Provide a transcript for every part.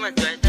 my friend.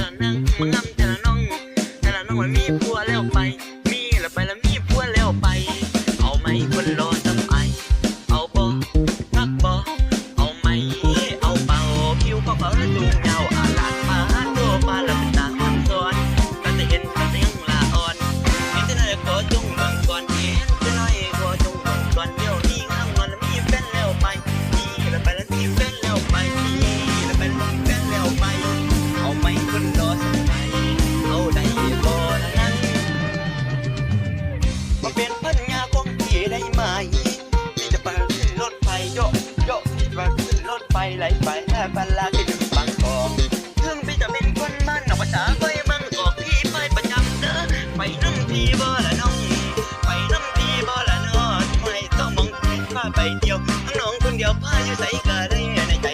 ไปเที่ยวน้องคนเดียวพาอยู่ใส่ก็ได้ในใจ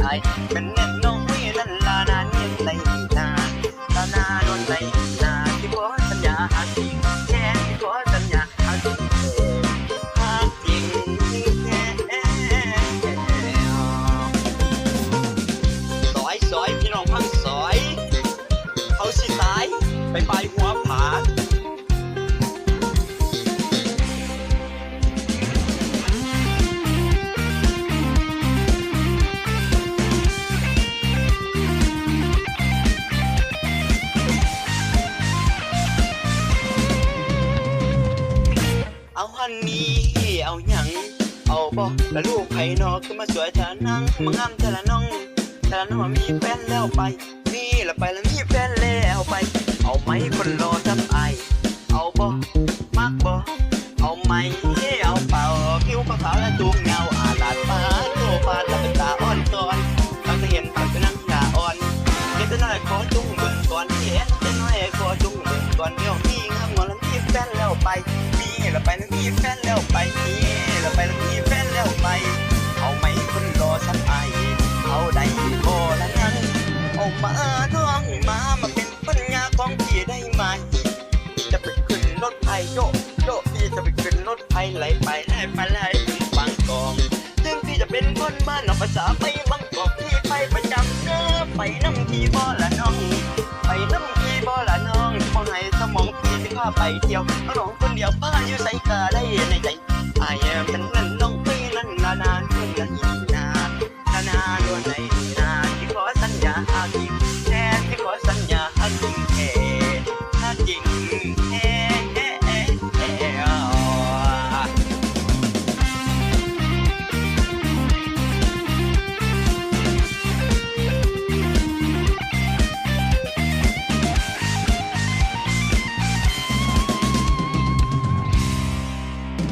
ไอ้เป็นแน่น้องไม่ลันลานานเย็นในนาตานาโดนใน อนนี้เอาหยังเอาบ่แล้วลูกไผนอขึ้นมาสวยเธอนั่งมางามเธอละน้องเธอละน้องมีแฟนแล้วไปนี่ละไปแล้วมีแฟนแล้วไป เอาไหมคนรอทำไอเอาบ่มักบ่เอาไหมเอาเป่าคิ้วขาวและจูงเง มาท่องมามาเป็นปัญญาของพี่ได้ไหมจะไปขึ้นรถไฟโยโยพี่จะไปขึ้นรถไฟไหลไปไหลไปไหลถึงบางกอกถึงพี่จะเป็นคนบ้านนอกภาษาไปบางกอกพี่ไปประจำเน้อไปน้ำทีบ่ละน้องไปน้ำทีบ่ละน้องมองให้สมองพี่สิพาไปเที่ยวน้องคนเดียวพาอยู่ใส่กาได้ในใจไอายเป็นเงินน้อง